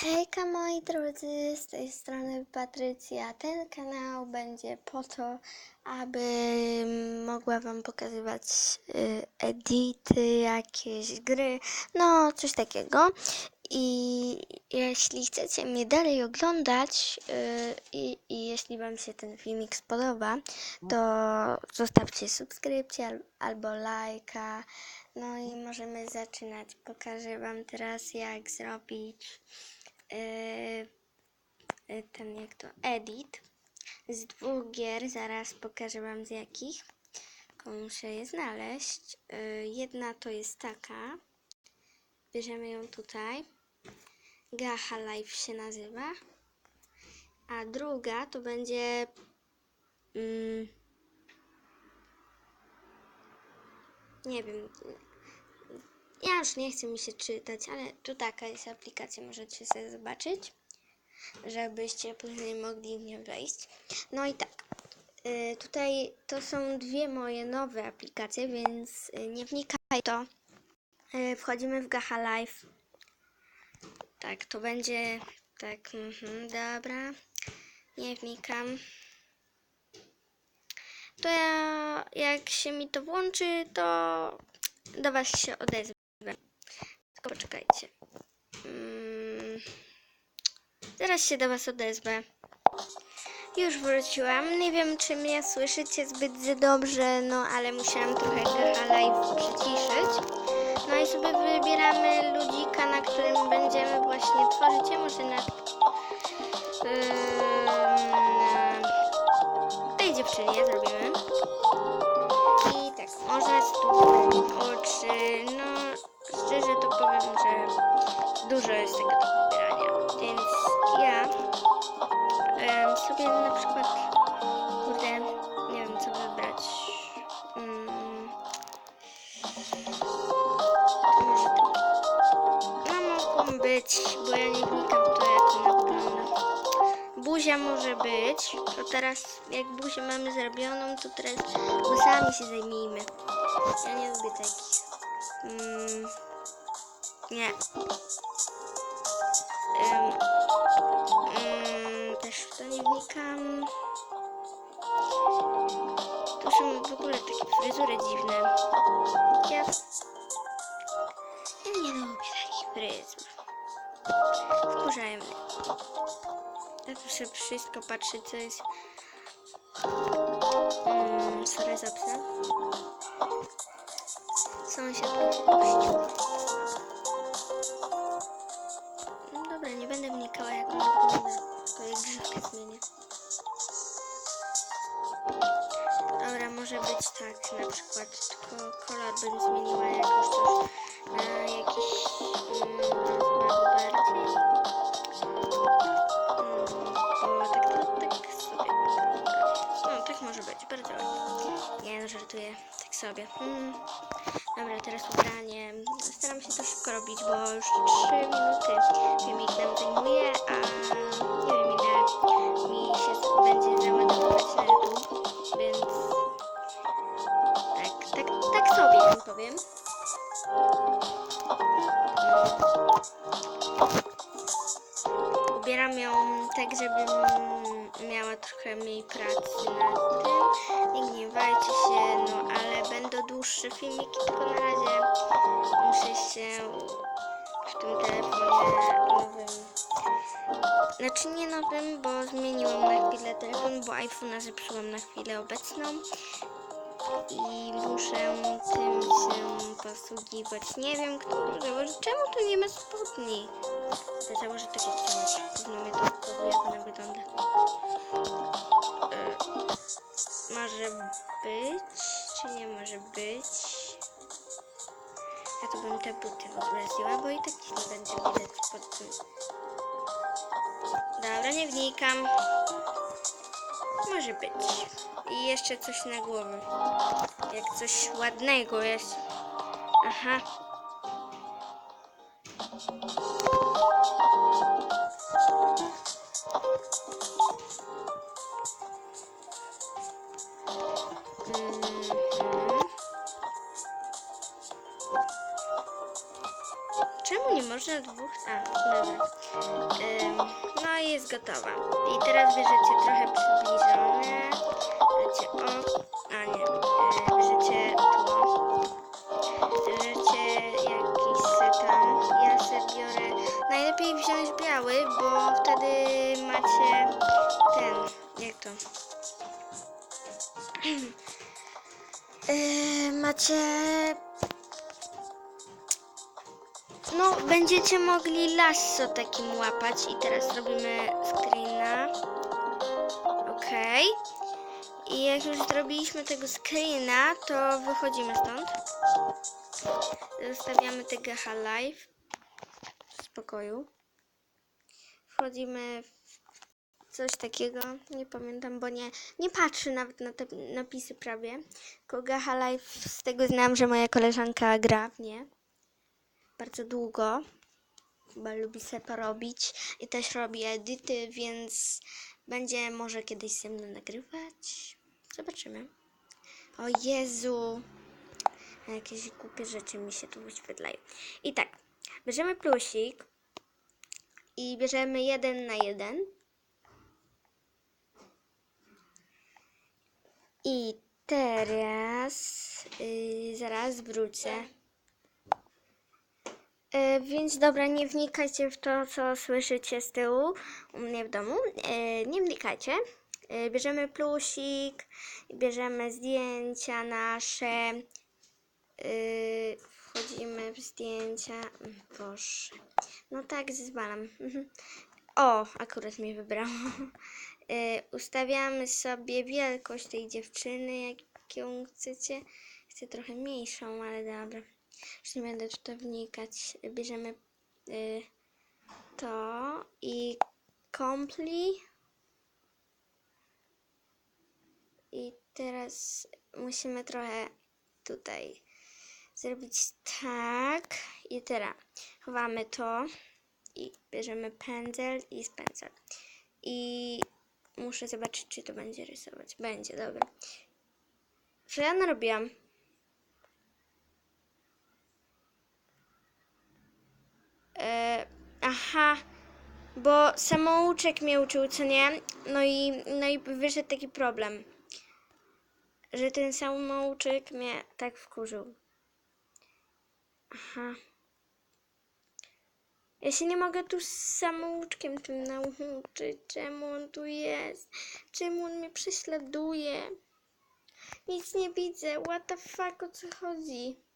Hejka moi drodzy, z tej strony Patrycja. Ten kanał będzie po to, aby mogła Wam pokazywać y, edity, jakieś gry, no coś takiego. I jeśli chcecie mnie dalej oglądać y, i, i jeśli Wam się ten filmik spodoba, to zostawcie subskrypcję al- albo lajka. No i możemy zaczynać. Pokażę Wam teraz jak zrobić yy, yy, ten jak to edit z dwóch gier. Zaraz pokażę Wam z jakich. Tylko muszę je znaleźć. Yy, jedna to jest taka. Bierzemy ją tutaj. Gacha Life się nazywa. A druga to będzie. Mm, nie wiem. Już nie chcę mi się czytać, ale tu taka jest aplikacja, możecie sobie zobaczyć, żebyście później mogli w nią wejść. No i tak, y, tutaj to są dwie moje nowe aplikacje, więc y, nie wnikaj to. Y, Wchodzimy w Gacha Live. Tak, to będzie tak, mhm, dobra. Nie wnikam. To ja, jak się mi to włączy, to do Was się odezwę. Tylko poczekajcie. Mm, zaraz się do Was odezwę. Już wróciłam. Nie wiem, czy mnie słyszycie zbyt dobrze, no ale musiałam trochę Gacha Live przyciszyć. No i sobie wybieramy ludzika, na którym będziemy właśnie tworzyć. Ja może na, na tej dziewczynie zrobimy. Być, to teraz jak buzię mamy zrobioną, to teraz włosami się zajmijmy. Ja nie lubię takich. Mm, nie. Em, mm, też w to nie wnikam. To są w ogóle takie fryzury dziwne. Ja, ja nie lubię takich fryzur. Wkurzają. Ja tu sobie wszystko patrzę, co jest. Mm, sorry za psa. Sąsiad. No dobra, nie będę wnikała jak ona wygląda. Tylko jej grzywkę zmienię. Dobra, może być tak na przykład, tylko kolor bym zmieniła jakoś na jakiś mm, żartuję, tak sobie. Mm. Dobra, teraz ubranie. Staram się to szybko robić, bo już 3 minuty filmik nam zajmuje, a nie wiem ile mi się będzie załadowywać na YouTube, więc tak, tak, tak sobie powiem. Ubieram ją tak, żebym miała trochę mniej pracy nad tym. Nie gniewajcie się, no ale będą dłuższe filmiki, tylko na razie muszę się w tym telefonie nowym. Znaczy nie nowym, bo zmieniłam na chwilę telefon, bo iPhone'a zepsułam na chwilę obecną i muszę tym się posługiwać. Nie wiem, kto to założy. Czemu tu nie ma spodni? Założę takie w ogóle zdjęła, bo i tak nie będzie widać pod tym. Dobra, nie wnikam. Może być. I jeszcze coś na głowę. Jak coś ładnego jest. Aha. Można dwóch? A, dobra. No i jest gotowa. I teraz bierzecie trochę przybliżone. Bierzecie o... A nie. e, Bierzecie tło. Bierzecie jakiś setan. Ja se biorę... Najlepiej wziąć biały, bo wtedy macie ten... Jak to? Yy, macie będziecie mogli lasso takim łapać i teraz robimy screena. Okej. I jak już zrobiliśmy tego screena, to wychodzimy stąd. Zostawiamy tego live w spokoju. Wchodzimy w coś takiego, nie pamiętam, bo nie, nie patrzy nawet na te napisy prawie. Tylko Gacha Live z tego znam, że moja koleżanka gra w nie bardzo długo, bo lubi sobie porobić i też robi edyty, więc będzie może kiedyś ze mną nagrywać. Zobaczymy. O Jezu! Jakieś głupie rzeczy mi się tu wyświetlają. I tak, bierzemy plusik i bierzemy jeden na jeden. I teraz yy, zaraz wrócę. E, więc dobra, nie wnikajcie w to, co słyszycie z tyłu u mnie w domu. E, nie wnikajcie. E, bierzemy plusik, bierzemy zdjęcia nasze. Wchodzimy w zdjęcia. Boże. No tak, zezwalam. Mhm. O, akurat mnie wybrało. Ustawiamy sobie wielkość tej dziewczyny, jaką chcecie. Chcę trochę mniejszą, ale dobra. Już nie będę to wnikać. Bierzemy y, to i kompli. I teraz musimy trochę tutaj zrobić tak. I teraz chowamy to i bierzemy pędzel i spędzel. I muszę zobaczyć, czy to będzie rysować. Będzie, dobra. Co ja narobiłam? E, aha, bo samouczek mnie uczył, co nie? No i, no i wyszedł taki problem, że ten samouczek mnie tak wkurzył. Aha. Ja się nie mogę tu z samouczkiem tym nauczyć. Czemu on tu jest? Czemu on mnie prześladuje? Nic nie widzę. What the fuck, o co chodzi?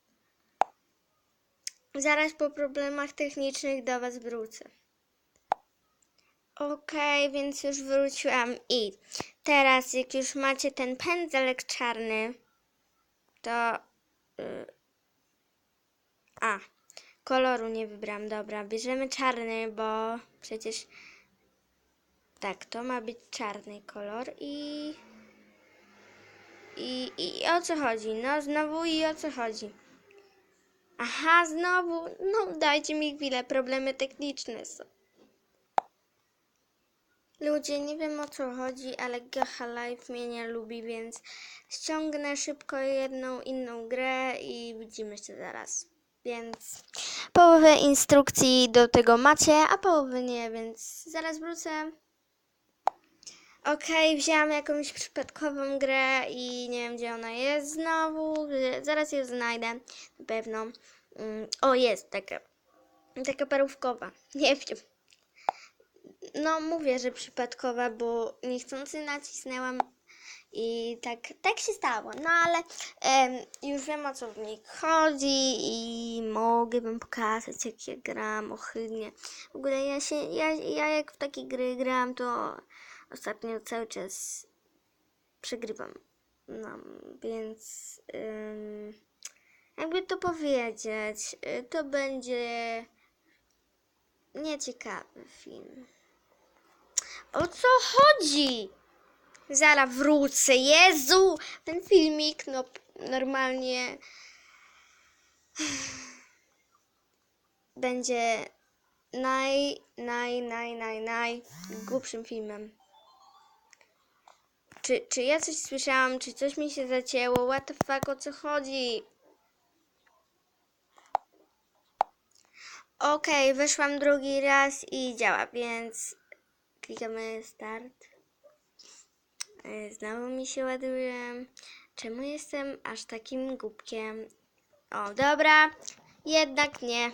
Zaraz po problemach technicznych do Was wrócę. Okej, więc już wróciłam i teraz jak już macie ten pędzelek czarny, to... y, a, koloru nie wybrałam, dobra, bierzemy czarny, bo przecież... Tak, to ma być czarny kolor i... I, I o co chodzi? No znowu i o co chodzi? Aha, znowu. No, dajcie mi chwilę, problemy techniczne są. Ludzie, nie wiem o co chodzi, ale Gacha Life mnie nie lubi, więc ściągnę szybko jedną inną grę i widzimy się zaraz. Więc połowę instrukcji do tego macie, a połowy nie, więc zaraz wrócę. Okej, wzięłam jakąś przypadkową grę i nie wiem gdzie ona jest znowu. Zaraz ją znajdę na pewno. Mm, O, jest taka. Taka parówkowa. Nie wiem. No, mówię, że przypadkowa, bo niechcący nacisnęłam i tak, tak się stało. No, ale em, już wiem o co w niej chodzi i mogę wam pokazać, jak ja gram ohydnie. W ogóle ja się, ja, ja jak w takie gry gram, to ostatnio cały czas przegrywam. No, więc jakby to powiedzieć, y, to będzie nieciekawy film. O co chodzi? Zara wrócę. Jezu! Ten filmik, no normalnie będzie naj, naj, naj, naj, naj głupszym filmem. Czy, czy ja coś słyszałam? Czy coś mi się zacięło? What the fuck, o co chodzi? Okej, weszłam drugi raz i działa, więc klikamy start. E, Znowu mi się ładuje. Czemu jestem aż takim głupkiem? O, dobra. Jednak nie.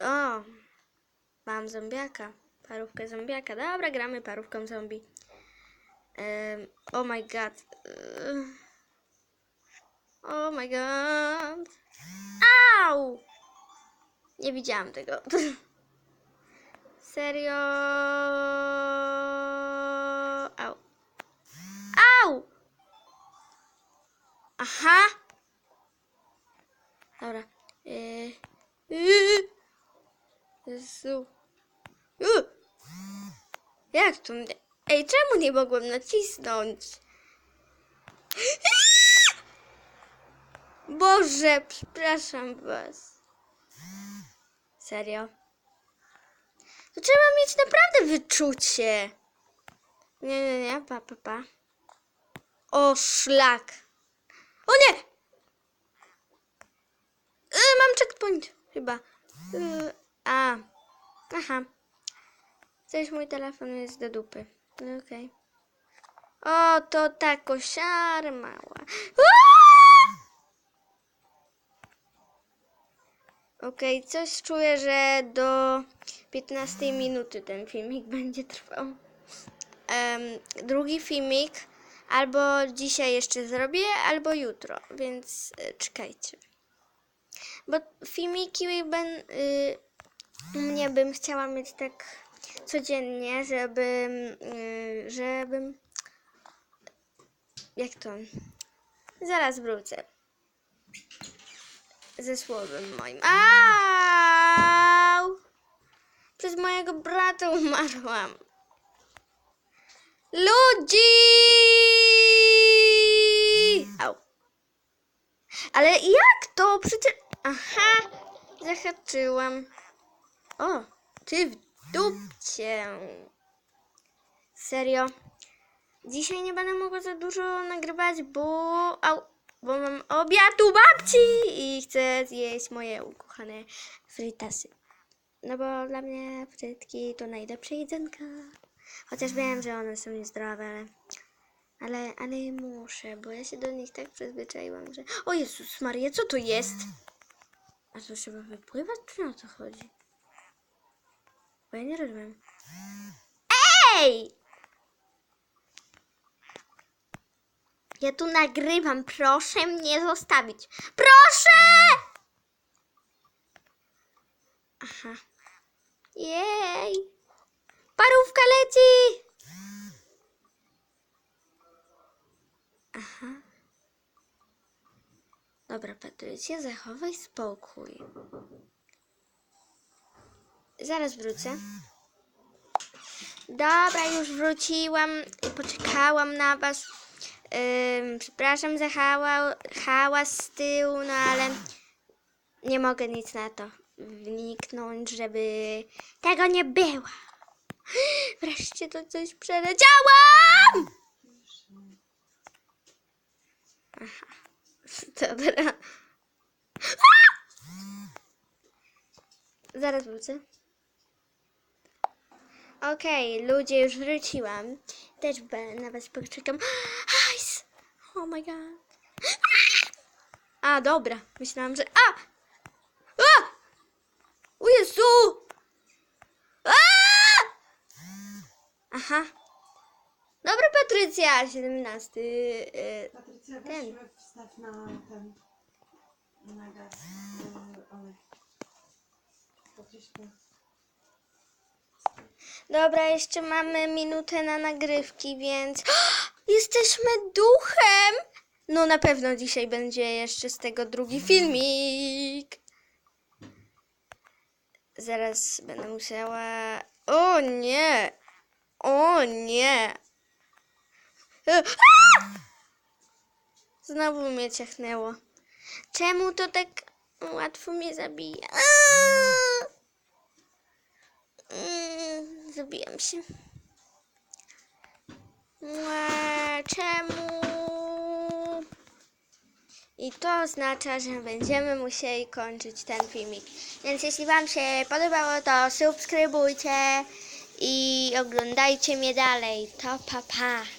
O, mam zombiaka. Parówkę zombiaka. Dobra, gramy parówką zombie. Um, oh my god. Ugh. Oh my god. Au! Nie widziałam tego. Serio? Au. Au! Aha! Dobra. Yy. Jezu. Yy. Jak to? mnie- Ej, czemu nie mogłem nacisnąć? Boże, przepraszam was. Serio? To trzeba mieć naprawdę wyczucie. Nie, nie, nie, pa, pa, pa. O, szlak. O nie! Y, mam checkpoint, chyba. Y, a, aha. Coś mój telefon jest do dupy. No, Okej. O, to ta kosiara mała. Okej, coś czuję, że do 15 minuty ten filmik będzie trwał. Em, drugi filmik albo dzisiaj jeszcze zrobię, albo jutro, więc e, czekajcie. Bo filmiki ben, y, mnie bym chciała mieć tak codziennie, żebym, y, żebym, jak to, zaraz wrócę ze słowem moim. Au! Przez mojego brata umarłam. Ludzi! Au. Ale jak to? Przecież... Aha, zahaczyłam. O, ty dupcie. Serio. Dzisiaj nie będę mogła za dużo nagrywać, bo... Au, bo mam obiad u babci i chcę zjeść moje ukochane frytasy. No bo dla mnie frytki to najlepsze jedzonko. Chociaż wiem, że one są niezdrowe, ale, ale, ale muszę, bo ja się do nich tak przyzwyczaiłam, że... O Jezus Maria, co to jest? A to trzeba wypływać, czy o co chodzi? Bo ja nie rozumiem. Ej! Ja tu nagrywam, proszę mnie zostawić. Proszę! Aha. Jej! Parówka leci! Aha. Dobra, Patrycja, zachowaj spokój. Zaraz wrócę. Dobra, już wróciłam i poczekałam na was. Przepraszam za hała, hałas z tyłu, no ale nie mogę nic na to wniknąć, żeby tego nie było. Wreszcie to coś przeleciałam! Aha, dobra. Zaraz wrócę. Okej, ludzie, już wróciłam. Też będę na was poczekam. Hajs! Oh my god. A, dobra. Myślałam, że... A! A! O Jezu! A! Aha. Dobra, Patrycja, 17. y, Patrycja, Ten. weź wstaw na ten, na gaz, yy, olej. Patryśka. Dobra, jeszcze mamy minutę na nagrywki, więc jesteśmy duchem! No na pewno dzisiaj będzie jeszcze z tego drugi filmik. Zaraz będę musiała. O nie! O nie! E! Znowu mnie ciachnęło. Czemu to tak łatwo mnie zabija? Aaa! Zabijam się. Ła, Czemu? I to oznacza, że będziemy musieli kończyć ten filmik. Więc jeśli Wam się podobało, to subskrybujcie i oglądajcie mnie dalej. To pa pa.